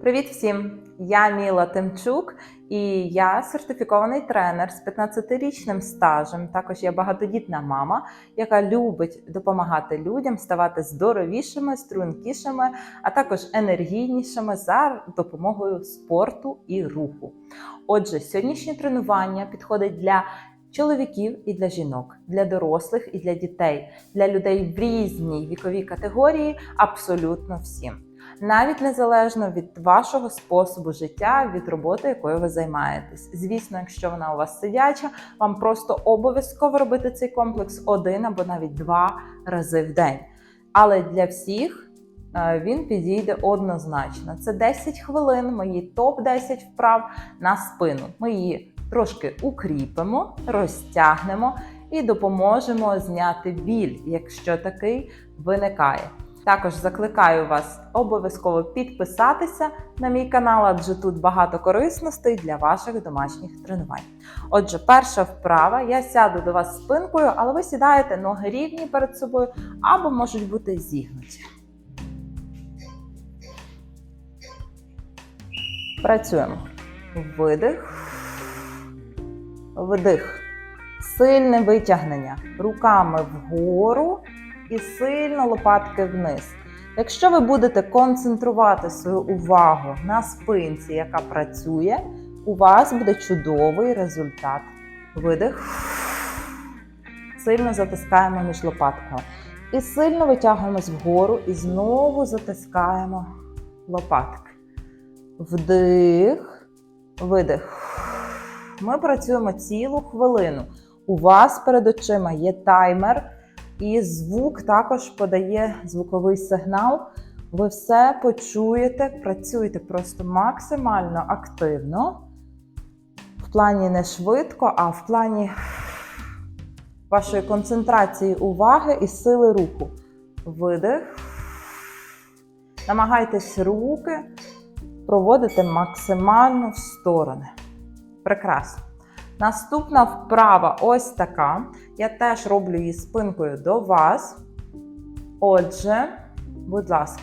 Привіт всім! Я Міла Тимчук і я сертифікований тренер з 15-річним стажем. Також я багатодітна мама, яка любить допомагати людям ставати здоровішими, стрункішими, а також енергійнішими за допомогою спорту і руху. Отже, сьогоднішнє тренування підходить для чоловіків і для жінок, для дорослих і для дітей, для людей в різній віковій категорії, абсолютно всім навіть незалежно від вашого способу життя, від роботи, якою ви займаєтесь. Звісно, якщо вона у вас сидяча, вам просто обов'язково робити цей комплекс один або навіть два рази в день. Але для всіх е, він підійде однозначно. Це 10 хвилин, мої топ-10 вправ на спину. Ми її трошки укріпимо, розтягнемо і допоможемо зняти біль, якщо такий виникає. Також закликаю вас обов'язково підписатися на мій канал, адже тут багато корисностей для ваших домашніх тренувань. Отже, перша вправа. Я сяду до вас спинкою, але ви сідаєте ноги рівні перед собою або можуть бути зігнуті. Працюємо. Видих. Вдих. Сильне витягнення. Руками вгору і сильно лопатки вниз. Якщо ви будете концентрувати свою увагу на спинці, яка працює, у вас буде чудовий результат. Видих. Сильно затискаємо між лопатками. І сильно витягуємось вгору і знову затискаємо лопатки. Вдих, видих. Ми працюємо цілу хвилину. У вас перед очима є таймер. І звук також подає звуковий сигнал. Ви все почуєте, працюєте просто максимально активно. В плані не швидко, а в плані вашої концентрації уваги і сили руху. Видих. Намагайтесь руки проводити максимально в сторони. Прекрасно. Наступна вправа ось така. Я теж роблю її спинкою до вас. Отже, будь ласка,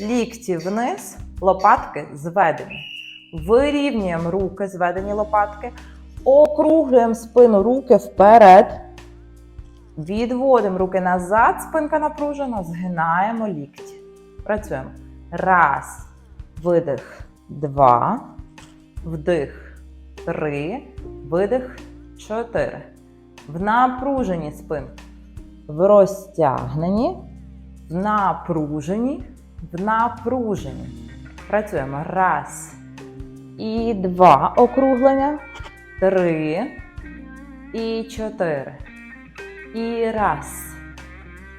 лікті вниз, лопатки зведені. Вирівнюємо руки, зведені лопатки. Округлюємо спину руки вперед. Відводимо руки назад, спинка напружена, згинаємо лікті. Працюємо. Раз. Видих. Два. Вдих. Три. Видих. Чотири. В напруженні спинки. В розтягненні. В напруженні. В напруженні. Працюємо. Раз. І два округлення. Три. І чотири. І раз.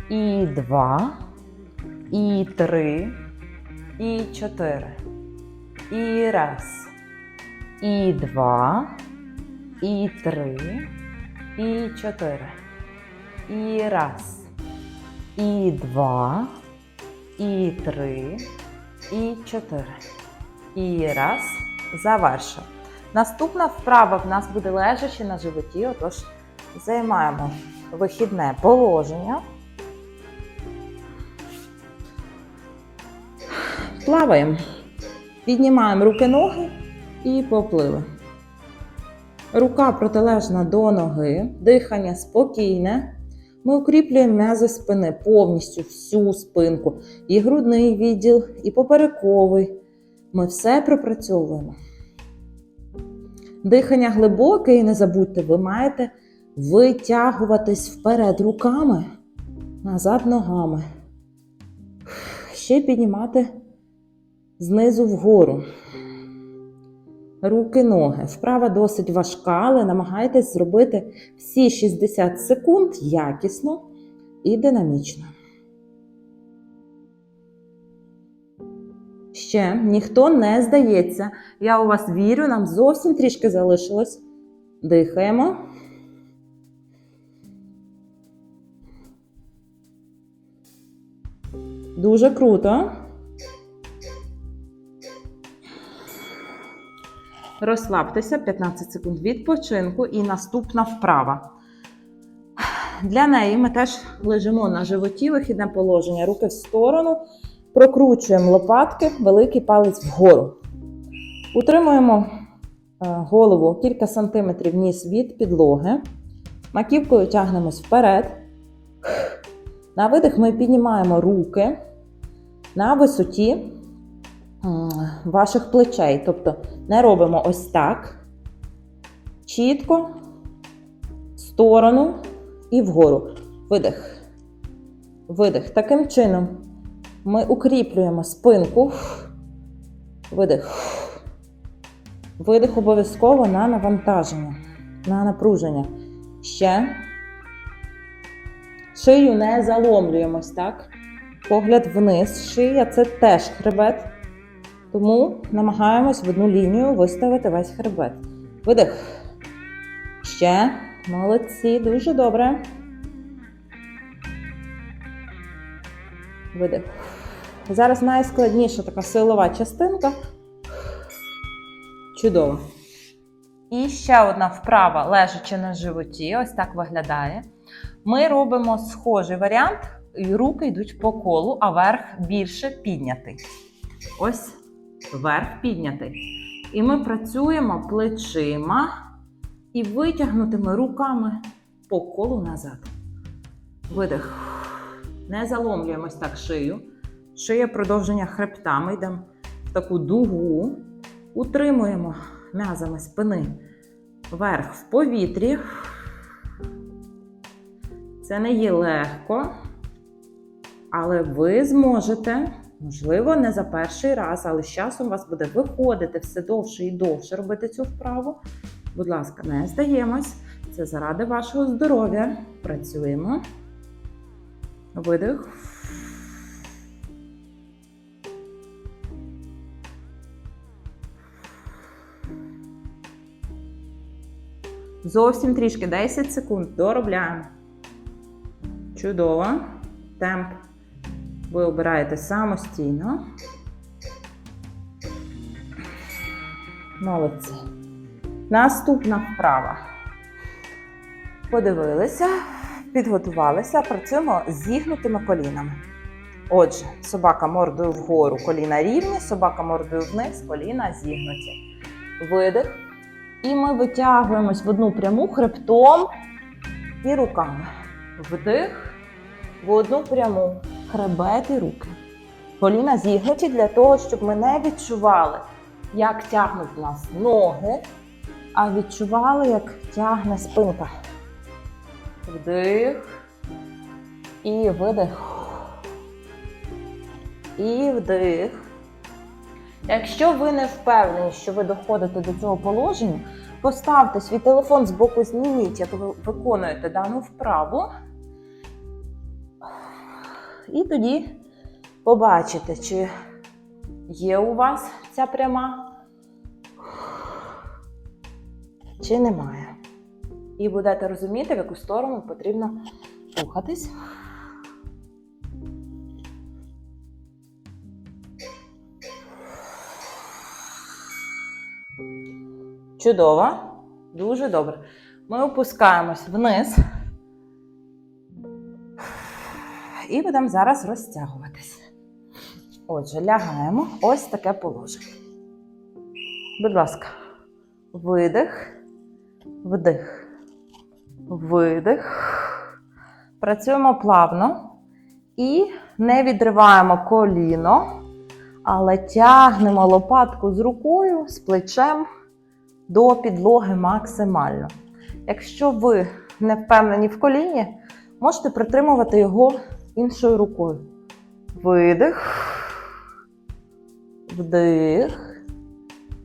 І два. І три. І чотири. І раз. І два. І три. І чотири. І раз. І два. І три. І чотири. І раз. Завершив. Наступна вправа в нас буде лежачи на животі. Отож, займаємо вихідне положення. Плаваємо. Піднімаємо руки-ноги і поплили. Рука протилежна до ноги, дихання спокійне. Ми укріплюємо м'язи спини повністю всю спинку, і грудний відділ, і поперековий. Ми все пропрацьовуємо. Дихання глибоке, і не забудьте, ви маєте витягуватись вперед руками, назад ногами. Ще піднімати знизу вгору. Руки, ноги. Вправа досить важка, але намагайтесь зробити всі 60 секунд якісно і динамічно. Ще ніхто не здається. Я у вас вірю, нам зовсім трішки залишилось. Дихаємо. Дуже круто. Розслабтеся 15 секунд відпочинку і наступна вправа. Для неї ми теж лежимо на животі, вихідне положення, руки в сторону. Прокручуємо лопатки, великий палець вгору. Утримуємо е, голову кілька сантиметрів ніс від підлоги. Маківкою тягнемось вперед. На видих ми піднімаємо руки на висоті ваших плечей. Тобто не робимо ось так. Чітко, в сторону і вгору. Видих. Видих. Таким чином ми укріплюємо спинку. Видих. Видих обов'язково на навантаження, на напруження. Ще. Шию не заломлюємось, так? Погляд вниз. Шия це теж хребет. Тому намагаємось в одну лінію виставити весь хребет. Видих. Ще. Молодці, дуже добре. Видих. Зараз найскладніша така силова частинка. Чудово. І ще одна вправа, лежачи на животі, ось так виглядає. Ми робимо схожий варіант, і руки йдуть по колу, а верх більше піднятий. Ось верх піднятий. І ми працюємо плечима і витягнутими руками по колу назад. Видих. Не заломлюємось так шию. Шия продовження хребта. Ми йдемо в таку дугу. Утримуємо м'язами спини вверх в повітрі. Це не є легко, але ви зможете, можливо, не за перший раз, але з часом у вас буде виходити все довше і довше робити цю вправу. Будь ласка, не здаємось. Це заради вашого здоров'я. Працюємо. Видих. Зовсім трішки 10 секунд. Доробляємо. Чудово. Темп ви обираєте самостійно. Молодці. Наступна вправа. Подивилися, підготувалися, працюємо зігнутими колінами. Отже, собака мордою вгору, коліна рівні, собака мордою вниз, коліна зігнуті. Видих. І ми витягуємось в одну пряму хребтом і руками. Вдих в одну пряму хребет і руки. Коліна зігнуті для того, щоб ми не відчували, як тягнуть нас ноги, а відчували, як тягне спинка. Вдих. І видих. І вдих. Якщо ви не впевнені, що ви доходите до цього положення, поставте свій телефон з боку, зніміть, як ви виконуєте дану вправу. І тоді побачите, чи є у вас ця пряма, чи немає. І будете розуміти, в яку сторону потрібно рухатись. Чудово. Дуже добре. Ми опускаємось вниз. І будемо зараз розтягуватись. Отже, лягаємо. Ось таке положення. Будь ласка, видих, вдих, видих. Працюємо плавно і не відриваємо коліно, але тягнемо лопатку з рукою, з плечем до підлоги максимально. Якщо ви не впевнені в коліні, можете притримувати його іншою рукою. Видих, вдих,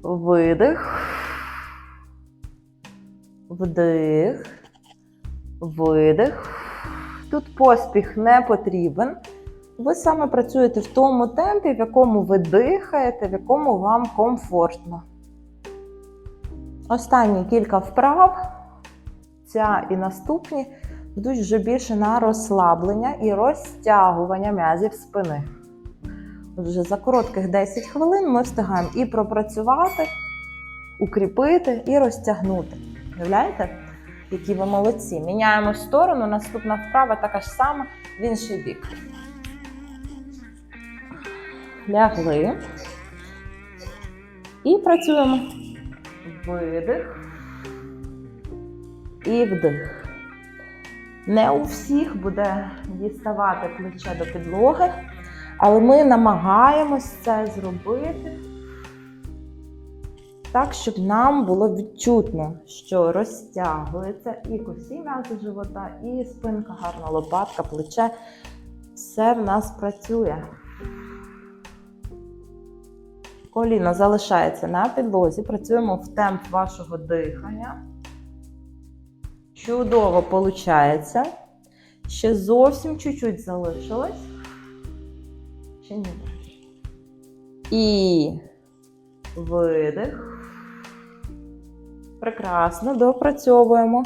видих, вдих, видих. Тут поспіх не потрібен. Ви саме працюєте в тому темпі, в якому ви дихаєте, в якому вам комфортно. Останні кілька вправ, ця і наступні, йдуть вже більше на розслаблення і розтягування м'язів спини. Отже, за коротких 10 хвилин ми встигаємо і пропрацювати, укріпити і розтягнути. Уявляєте, які ви молодці? Міняємо сторону, наступна вправа така ж сама в інший бік. Лягли. І працюємо. Видих. І вдих. Не у всіх буде діставати плече до підлоги, але ми намагаємось це зробити так, щоб нам було відчутно, що розтягується і косі м'язи живота, і спинка гарна, лопатка, плече. Все в нас працює. Коліно залишається на підлозі. Працюємо в темп вашого дихання. Чудово виходить. Ще зовсім чуть-чуть залишилось. Ще ні. І видих. Прекрасно, допрацьовуємо.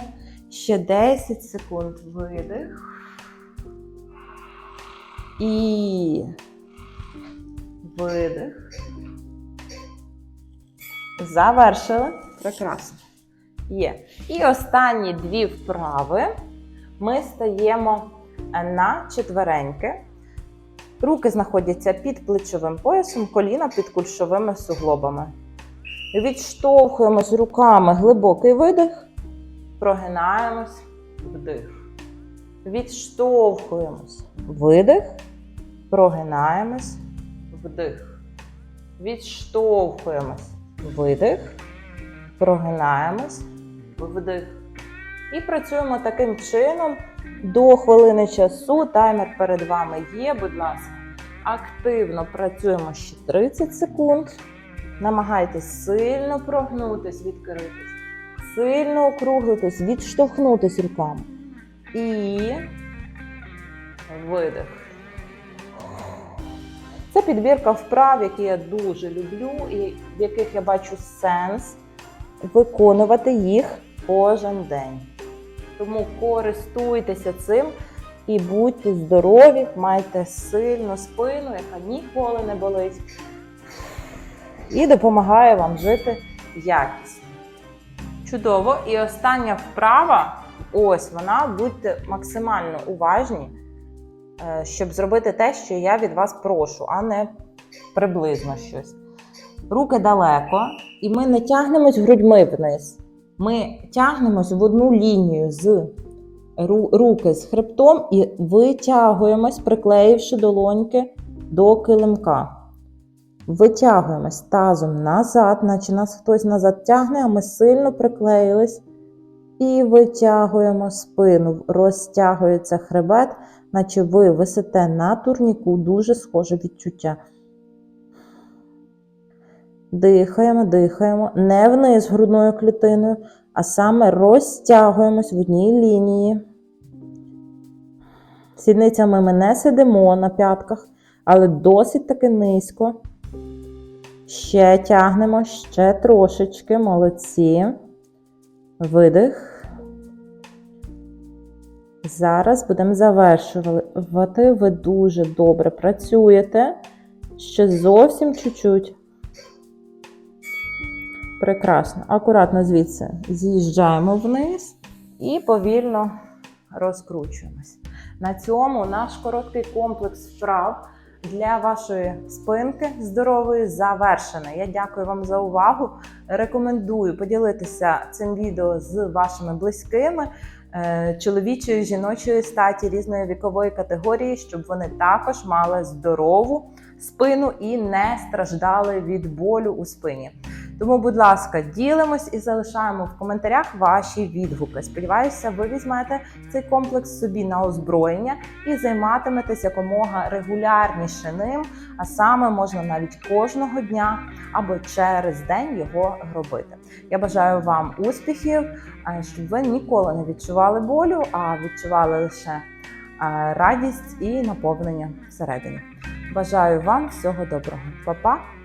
Ще 10 секунд видих. І видих. Завершили. Прекрасно. Є. І останні дві вправи. Ми стаємо на четвереньки. Руки знаходяться під плечовим поясом, коліна під кульшовими суглобами. Відштовхуємось руками глибокий видих, прогинаємось вдих. Відштовхуємось видих, прогинаємось вдих. Відштовхуємось видих, прогинаємось вдих. І працюємо таким чином до хвилини часу. Таймер перед вами є, будь ласка. Активно працюємо ще 30 секунд. Намагайтесь сильно прогнутись, відкритись, сильно округлитись, відштовхнутись руками. І видих. Це підбірка вправ, які я дуже люблю, і в яких я бачу сенс виконувати їх кожен день. Тому користуйтеся цим і будьте здорові, майте сильну спину, яка ніколи не болить. І допомагає вам жити якісно. Чудово. І остання вправа ось вона. Будьте максимально уважні, е, щоб зробити те, що я від вас прошу, а не приблизно щось. Руки далеко, і ми не тягнемось грудьми вниз. Ми тягнемось в одну лінію з руки з хребтом і витягуємось, приклеївши долоньки до килимка. Витягуємось тазом назад, наче нас хтось назад тягне, а ми сильно приклеїлись. І витягуємо спину, розтягується хребет, наче ви висите на турніку, дуже схоже відчуття. Дихаємо, дихаємо, не вниз грудною клітиною, а саме розтягуємось в одній лінії. Сідницями ми не сидимо на п'ятках, але досить таки низько. Ще тягнемо, ще трошечки, молодці. Видих. Зараз будемо завершувати. Ви дуже добре працюєте. Ще зовсім чуть-чуть. Прекрасно. Акуратно звідси з'їжджаємо вниз і повільно розкручуємось. На цьому наш короткий комплекс вправ для вашої спинки здорової завершений. Я дякую вам за увагу. Рекомендую поділитися цим відео з вашими близькими. е, Чоловічої, жіночої статі різної вікової категорії, щоб вони також мали здорову спину і не страждали від болю у спині. Тому, будь ласка, ділимось і залишаємо в коментарях ваші відгуки. Сподіваюся, ви візьмете цей комплекс собі на озброєння і займатиметесь якомога регулярніше ним, а саме можна навіть кожного дня або через день його робити. Я бажаю вам успіхів, е, щоб ви ніколи не відчували болю, а відчували лише е, радість і наповнення всередині. Бажаю вам всього доброго. Па-па!